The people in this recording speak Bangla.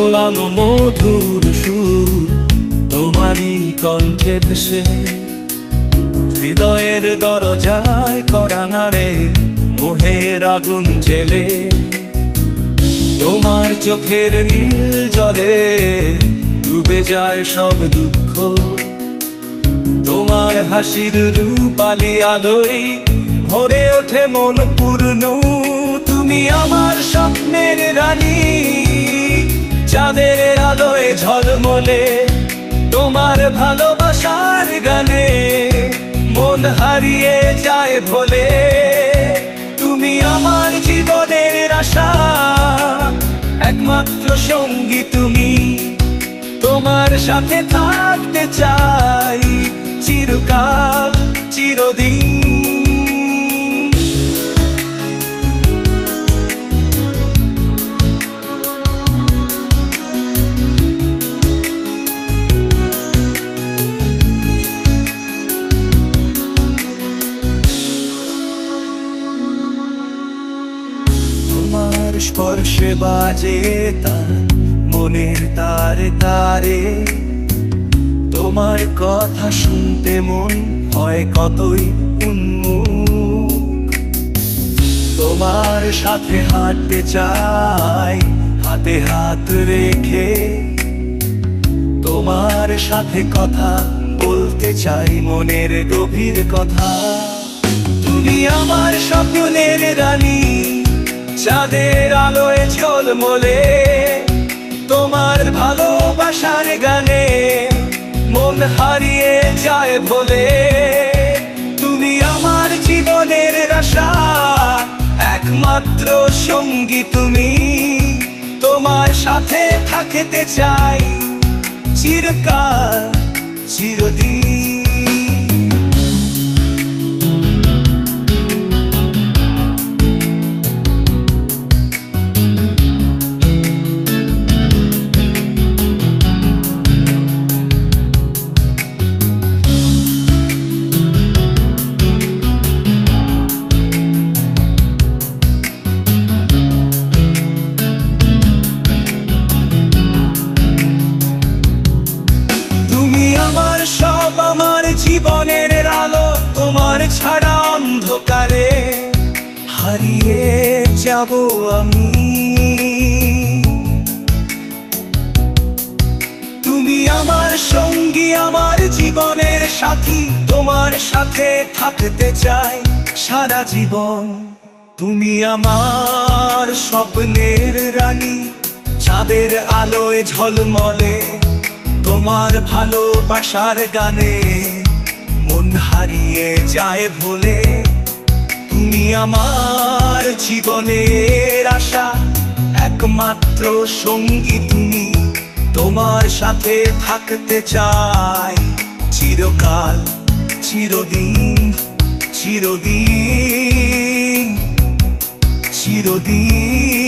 দোলানো মধুর সুর তোমারই কণ্ঠে ভেসে। হৃদয়ের দরজায় করানারে মোহের আগুন জেলে তোমার চোখের নীল জলে ডুবে যায় সব দুঃখ। তোমার হাসির রূপালি আলোয় ভরে ওঠে মন পূর্ণ। তুমি আমার স্বপ্নের আলোয় ঝলমলে তোমার ভালোবাসার গানে। মন হারিয়ে যায় বলে তুমি আমার জীবনের আশা, একমাত্র সঙ্গী তুমি। তোমার সাথে থাকতে চাই স্পর্শে বাজে তার মনের তারে তারে। তোমার কথা শুনতে মন হয় কতই তোমার সাথে হাঁটতে চাই, হাতে হাত রেখে। তোমার সাথে কথা বলতে চাই, মনের গভীর কথা। তুমি আমার স্বপ্নের রানী চাঁদের আলোয় ঝলমলে তোমার ভালোবাসার গানে মন হারিয়ে যায় বলে। তুমি আমার জীবনের আশা একমাত্র সঙ্গী তুমি। তোমার সাথে থাকতে চাই চিরকাল, চিরদিন। হারিয়ে যাব আমি। তুমি আমার সঙ্গী, আমার জীবনের সাথী, তোমার সাথে থাকতে চাই সারা জীবন। তুমি আমার স্বপ্নের রানী, চাঁদের আলোয় ঝলমলে তোমার ভালোবাসার গানে। মন হারিয়ে যায় ভুলে তুমি আমার জীবনের আশা। একমাত্র সঙ্গী তুমি, তোমার সাথে থাকতে চাই। চিরকাল, চিরদিন চিরদিন চিরদিন।